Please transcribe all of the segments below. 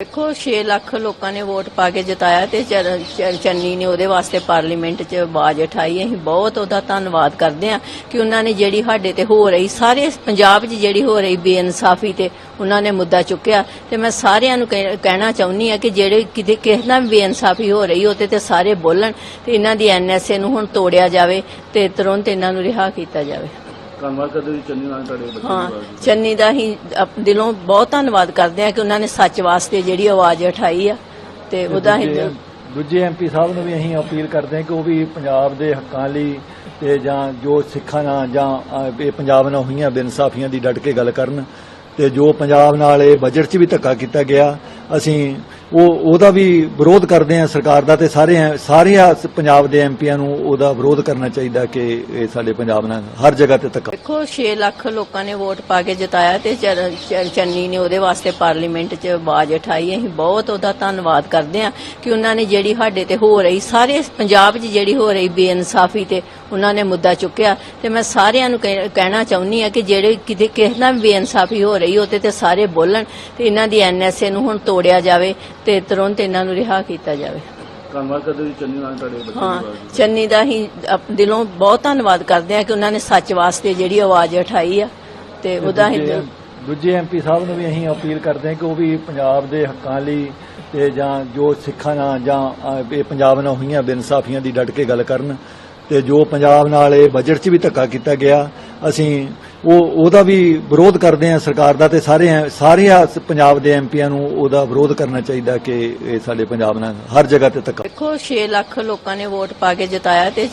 ਦੇਖੋ 6 ਲੱਖ ਲੋਕਾਂ ਨੇ ਵੋਟ ਪਾ ਕੇ ਜਿਤਾਇਆ ਤੇ ਚਰ- ਚੰਨੀ ਨੇ ਉਹਦੇ ਵਾਸਤੇ ਪਾਰਲੀਮੈਂਟ 'ਚ ਆਵਾਜ਼ ਉਠਾਈ। ਅਸੀਂ ਬਹੁਤ ਉਹਦਾ ਧੰਨਵਾਦ ਕਰਦੇ ਹਾਂ ਕਿ ਉਹਨਾਂ ਨੇ ਜਿਹੜੀ ਸਾਡੇ ਤੇ ਹੋ ਰਹੀ, ਸਾਰੇ ਪੰਜਾਬ 'ਚ ਜਿਹੜੀ ਹੋ ਰਹੀ ਬੇਇਨਸਾਫੀ ਤੇ ਉਹਨਾਂ ਨੇ ਮੁੱਦਾ ਚੁੱਕਿਆ। ਤੇ ਮੈਂ ਸਾਰਿਆਂ ਨੂੰ ਕਹਿਣਾ ਚਾਹੁੰਦੀ ਹਾਂ ਕਿ ਜਿਹੜੇ ਕਿਤੇ, ਕਿਸੇ ਨਾਲ ਵੀ ਬੇਇਨਸਾਫੀ ਹੋ ਰਹੀ, ਉਹਤੇ ਤੇ ਸਾਰੇ ਬੋਲਣ ਤੇ ਇਹਨਾਂ ਦੀ ਐਨਐਸਏ ਨੂੰ ਹੁਣ ਤੋੜਿਆ ਜਾਵੇ ਤੇ ਤੁਰੰਤ ਇਹਨਾਂ ਨੂੰ ਰਿਹਾ ਕੀਤਾ ਜਾਵੇ। ਧੰਨਵਾਦ ਕਰਦੇ ਜੀ ਚੰਨੀ ਨਾਲ ਤੁਹਾਡੇ ਬੱਚੇ ਹਾਂ ਦੀ ਆਵਾਜ਼ ਚੰਨੀ ਦਾ ਹੀ ਦਿਲੋਂ ਬਹੁਤ ਧੰਨਵਾਦ ਕਰਦੇ ਆ ਕਿ ਉਹਨਾਂ ਨੇ ਸੱਚ ਵਾਸਤੇ ਜਿਹੜੀ ਆਵਾਜ਼ ਉਠਾਈ ਆ ਤੇ ਉਹਦਾ ਹੀ ਦੂਜੇ- ਦੂਜੇ ਐਮਪੀ ਸਾਹਿਬ ਨੂੰ ਵੀ ਅਸੀਂ ਅਪੀਲ ਕਰਦੇ ਹਾਂ ਕਿ ਉਹ ਵੀ ਪੰਜਾਬ ਦੇ ਹੱਕਾਂ ਲਈ ਤੇ ਜਾਂ ਜੋ ਸਿੱਖਾਂ ਨਾਲ ਜਾਂ ਅਹ, ਇਹ ਪੰਜਾਬ ਨਾਲ ਹੋਈਆਂ ਬੇਇਨਸਾਫੀਆਂ ਦੀ ਡਟ ਕੇ ਗੱਲ ਕਰਨ ਤੇ ਜੋ ਪੰਜਾਬ ਨਾਲ ਇਹ ਬਜਟ 'ਚ ਵੀ ਧੱਕਾ ਕੀਤਾ ਗਿਆ ਅਸੀਂ ਉਹ ਉਹਦਾ ਵੀ ਵਿਰੋਧ ਕਰਦੇ ਆ ਸਰਕਾਰ ਦਾ ਤੇ ਸਾਰੇ ਸਾਰੇ ਪੰਜਾਬ ਦੇ ਐਮਪੀਆਂ ਨੂੰ ਉਹਦਾ ਵਿਰੋਧ ਕਰਨਾ ਚਾਹੀਦਾ ਕਿ ਇਹ ਸਾਡੇ ਪੰਜਾਬ ਨਾਲ ਹਰ ਜਗ੍ਹਾ ਤੇ ਧੱਕਾ ਦੇਖੋ 6 ਲੱਖ ਲੋਕਾਂ ਨੇ ਵੋਟ ਪਾ ਕੇ ਜਿਤਾਇਆ ਤੇ ਚੰਨੀ ਨੇ ਉਹਦੇ ਵਾਸਤੇ ਪਾਰਲੀਮੈਂਟ 'ਚ ਆਵਾਜ਼ ਉਠਾਈ। ਅਸੀਂ ਬਹੁਤ ਉਹਦਾ ਧੰਨਵਾਦ ਕਰਦੇ ਹਾਂ ਕਿ ਉਹਨਾਂ ਨੇ ਜਿਹੜੀ ਸਾਡੇ ਤੇ ਹੋ ਰਹੀ, ਸਾਰੇ ਪੰਜਾਬ 'ਚ ਜਿਹੜੀ ਹੋ ਰਹੀ ਬੇਇਨਸਾਫੀ ਤੇ ਉਹਨਾਂ ਨੇ ਮੁੱਦਾ ਚੁੱਕਿਆ। ਤੇ ਮੈਂ ਸਾਰਿਆਂ ਨੂੰ ਕਹਿਣਾ ਚਾਹੁੰਦੀ ਹਾਂ ਕਿ ਜਿਹੜੇ ਕਿਤੇ ਕਿਸੇ ਨਾਲ ਵੀ ਬੇਇਨਸਾਫੀ ਹੋ ਰਹੀ, ਉਹਤੇ ਤੇ ਸਾਰੇ ਬੋਲਣ ਤੇ ਇਹਨਾਂ ਦੀ ਐਨਐਸਏ ਨੂੰ ਹੁਣ ਤੋੜਿਆ ਜਾਵੇ। ਤੇ ਤੁਰੰਤ ਇਹਨਾਂ ਨੂੰ ਰਿਹਾ ਕੀਤਾ ਜਾਵੇ। ਧੰਨਵਾਦ ਕਰਦੇ ਜੀ ਚੰਨੀ ਨਾਲ ਤੁਹਾਡੇ ਬੱਚੇ ਦੀ ਹਾਂ ਚੰਨੀ ਦਾ ਹੀ ਅਪ- ਦਿਲੋਂ ਬਹੁਤ ਧੰਨਵਾਦ ਕਰਦੇ ਆ ਕਿ ਉਹਨਾਂ ਨੇ ਸੱਚ ਵਾਸਤੇ ਜਿਹੜੀ ਆਵਾਜ਼ ਉਠਾਈ ਆ ਤੇ ਉਹਦਾ ਹੀ ਦੂਜੇ- ਦੂਜੇ ਐਮਪੀ ਸਾਹਿਬ ਨੂੰ ਵੀ ਅਸੀਂ ਅਪੀਲ ਕਰਦੇ ਹਾਂ ਕਿ ਉਹ ਵੀ ਪੰਜਾਬ ਦੇ ਹੱਕਾਂ ਲਈ ਤੇ ਜਾਂ ਜੋ ਸਿੱਖਾਂ ਨਾਲ ਜਾਂ ਅਹ, ਇਹ ਪੰਜਾਬ ਨਾਲ ਹੋਈਆਂ ਬੇਇਨਸਾਫੀਆਂ ਦੀ ਡਟ ਕੇ ਗੱਲ ਕਰਨ ਤੇ ਜੋ ਪੰਜਾਬ ਨਾਲ ਇਹ ਬਜਟ 'ਚ ਵੀ ਧੱਕਾ ਕੀਤਾ ਗਿਆ ਅਸੀਂ ਉਹ ਉਹਦਾ ਵੀ ਵਿਰੋਧ ਕਰਦੇ ਆ ਸਰਕਾਰ ਦਾ ਤੇ ਸਾਰੇ ਸਾਰੇ ਪੰਜਾਬ ਦੇ ਐਮਪੀਆਂ ਨੂੰ ਉਹਦਾ ਵਿਰੋਧ ਕਰਨਾ ਚਾਹੀਦਾ ਕਿ ਇਹ ਸਾਡੇ ਪੰਜਾਬ ਨਾਲ ਹਰ ਜਗ੍ਹਾ ਤੇ ਧੱਕਾ ਦੇਖੋ 6 ਲੱਖ ਲੋਕਾਂ ਨੇ ਵੋਟ ਪਾ ਕੇ ਜਿਤਾਇਆ ਤੇ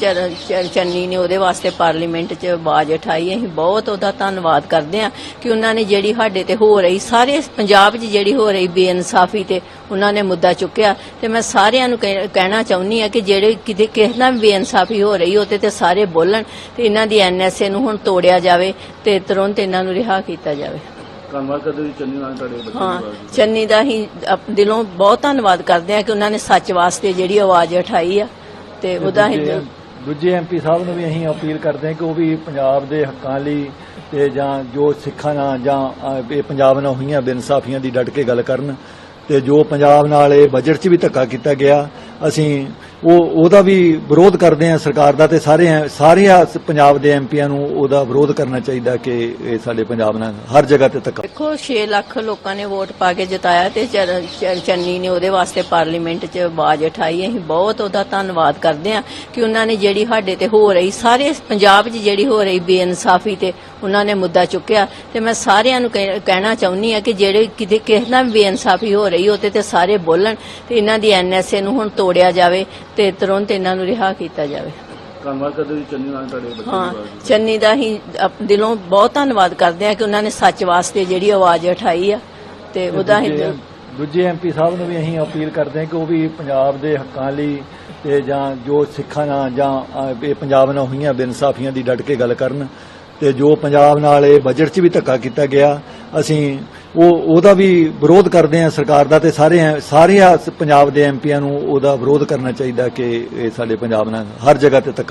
ਚੰਨੀ ਨੇ ਉਹਦੇ ਵਾਸਤੇ ਪਾਰਲੀਮੈਂਟ 'ਚ ਆਵਾਜ਼ ਉਠਾਈ। ਅਸੀਂ ਬਹੁਤ ਉਹਦਾ ਧੰਨਵਾਦ ਕਰਦੇ ਹਾਂ ਕਿ ਉਹਨਾਂ ਨੇ ਜਿਹੜੀ ਸਾਡੇ ਤੇ ਹੋ ਰਹੀ, ਸਾਰੇ ਪੰਜਾਬ 'ਚ ਜਿਹੜੀ ਹੋ ਰਹੀ ਬੇਇਨਸਾਫੀ ਤੇ ਉਹਨਾਂ ਨੇ ਮੁੱਦਾ ਚੁੱਕਿਆ। ਤੇ ਮੈਂ ਸਾਰਿਆਂ ਨੂੰ ਕਹਿਣਾ ਚਾਹੁੰਦੀ ਹਾਂ ਕਿ ਜਿਹੜੇ ਕਿਤੇ ਕਿਸੇ ਨਾਲ ਵੀ ਬੇਇਨਸਾਫੀ ਹੋ ਰਹੀ ਉਹਤੇ ਤੇ ਸਾਰੇ ਬੋਲਣ ਤੇ ਇਹਨਾਂ ਦੀ ਐਨਐਸਏ ਨੂੰ ਹੁਣ ਤੋੜਿਆ ਜਾਵੇ। ਤੇ ਤੁਰੰਤ ਇਹਨਾਂ ਨੂੰ ਰਿਹਾ ਕੀਤਾ ਜਾਵੇ। ਧੰਨਵਾਦ ਕਰਦੇ ਜੀ ਚੰਨੀ ਨਾਲ ਤੁਹਾਡੇ ਬੱਚੇ ਦੀ ਹਾਂ ਚੰਨੀ ਦਾ ਹੀ ਅਪ- ਦਿਲੋਂ ਬਹੁਤ ਧੰਨਵਾਦ ਕਰਦੇ ਆ ਕਿ ਉਹਨਾਂ ਨੇ ਸੱਚ ਵਾਸਤੇ ਜਿਹੜੀ ਆਵਾਜ਼ ਉਠਾਈ ਆ ਤੇ ਉਹਦਾ ਹੀ ਦੂਜੇ- ਦੂਜੇ ਐਮਪੀ ਸਾਹਿਬ ਨੂੰ ਵੀ ਅਸੀਂ ਅਪੀਲ ਕਰਦੇ ਹਾਂ ਕਿ ਉਹ ਵੀ ਪੰਜਾਬ ਦੇ ਹੱਕਾਂ ਲਈ ਤੇ ਜਾਂ ਜੋ ਸਿੱਖਾਂ ਨਾਲ ਜਾਂ ਅਹ, ਇਹ ਪੰਜਾਬ ਨਾਲ ਹੋਈਆਂ ਬੇਇਨਸਾਫੀਆਂ ਦੀ ਡਟ ਕੇ ਗੱਲ ਕਰਨ ਤੇ ਜੋ ਪੰਜਾਬ ਨਾਲ ਇਹ ਬਜਟ 'ਚ ਵੀ ਧੱਕਾ ਕੀਤਾ ਗਿਆ ਅਸੀਂ ਉਹ ਉਹਦਾ ਵੀ ਵਿਰੋਧ ਕਰਦੇ ਆ ਸਰਕਾਰ ਦਾ ਤੇ ਸਾਰੇ ਸਾਰੇ ਪੰਜਾਬ ਦੇ ਐਮਪੀਆਂ ਨੂੰ ਉਹਦਾ ਵਿਰੋਧ ਕਰਨਾ ਚਾਹੀਦਾ ਕਿ ਇਹ ਸਾਡੇ ਪੰਜਾਬ ਨਾਲ ਹਰ ਜਗ੍ਹਾ ਤੇ ਧੱਕਾ ਦੇਖੋ 6 ਲੱਖ ਲੋਕਾਂ ਨੇ ਵੋਟ ਪਾ ਕੇ ਜਿਤਾਇਆ ਤੇ ਚੰਨੀ ਨੇ ਉਹਦੇ ਵਾਸਤੇ ਪਾਰਲੀਮੈਂਟ 'ਚ ਆਵਾਜ਼ ਉਠਾਈ। ਅਸੀਂ ਬਹੁਤ ਉਹਦਾ ਧੰਨਵਾਦ ਕਰਦੇ ਹਾਂ ਕਿ ਉਹਨਾਂ ਨੇ ਜਿਹੜੀ ਸਾਡੇ ਤੇ ਹੋ ਰਹੀ, ਸਾਰੇ ਪੰਜਾਬ 'ਚ ਜਿਹੜੀ ਹੋ ਰਹੀ ਬੇਇਨਸਾਫੀ ਤੇ ਉਹਨਾਂ ਨੇ ਮੁੱਦਾ ਚੁੱਕਿਆ। ਤੇ ਮੈਂ ਸਾਰਿਆਂ ਨੂੰ ਕਹਿਣਾ ਚਾਹੁੰਦੀ ਹਾਂ ਕਿ ਜਿਹੜੇ ਕਿਤੇ ਕਿਸੇ ਨਾਲ ਵੀ ਬੇਇਨਸਾਫੀ ਹੋ ਰਹੀ ਉਹਤੇ ਤੇ ਸਾਰੇ ਬੋਲਣ ਤੇ ਇਹਨਾਂ ਦੀ ਐਨਐਸਏ ਨੂੰ ਹੁਣ ਤੋੜਿਆ ਜਾਵੇ। ਤੇ ਤੁਰੰਤ ਇਹਨਾਂ ਨੂੰ ਰਿਹਾ ਕੀਤਾ ਜਾਵੇ। ਧੰਨਵਾਦ ਕਰਦੇ ਜੀ ਚੰਨੀ ਨਾਲ ਤੁਹਾਡੇ ਬੱਚੇ ਦੀ ਹਾਂ ਚੰਨੀ ਦਾ ਹੀ ਦਿਲੋਂ ਬਹੁਤ ਧੰਨਵਾਦ ਕਰਦੇ ਆ ਕਿ ਉਹਨਾਂ ਨੇ ਸੱਚ ਵਾਸਤੇ ਜਿਹੜੀ ਆਵਾਜ਼ ਉਠਾਈ ਆ ਤੇ ਉਹਦਾ ਹੀ ਦੂਜੇ- ਦੂਜੇ ਐਮਪੀ ਸਾਹਿਬ ਨੂੰ ਵੀ ਅਸੀਂ ਅਪੀਲ ਕਰਦੇ ਹਾਂ ਕਿ ਉਹ ਵੀ ਪੰਜਾਬ ਦੇ ਹੱਕਾਂ ਲਈ ਤੇ ਜਾਂ ਜੋ ਸਿੱਖਾਂ ਨਾਲ ਜਾਂ ਅਹ, ਇਹ ਪੰਜਾਬ ਨਾਲ ਹੋਈਆਂ ਬੇਇਨਸਾਫੀਆਂ ਦੀ ਡਟ ਕੇ ਗੱਲ ਕਰਨ ਤੇ ਜੋ ਪੰਜਾਬ ਨਾਲ ਇਹ ਬਜਟ 'ਚ ਵੀ ਧੱਕਾ ਕੀਤਾ ਗਿਆ ਅਸੀਂ ਉਹ ਉਹਦਾ ਵੀ ਵਿਰੋਧ ਕਰਦੇ ਆ ਸਰਕਾਰ ਦਾ ਤੇ ਸਾਰੇ ਸਾਰੇ ਪੰਜਾਬ ਦੇ ਐਮਪੀਆਂ ਨੂੰ ਉਹਦਾ ਵਿਰੋਧ ਕਰਨਾ ਚਾਹੀਦਾ ਕਿ ਇਹ ਸਾਡੇ ਪੰਜਾਬ ਨਾਲ ਹਰ ਜਗ੍ਹਾ ਤੇ ਧੱਕਾ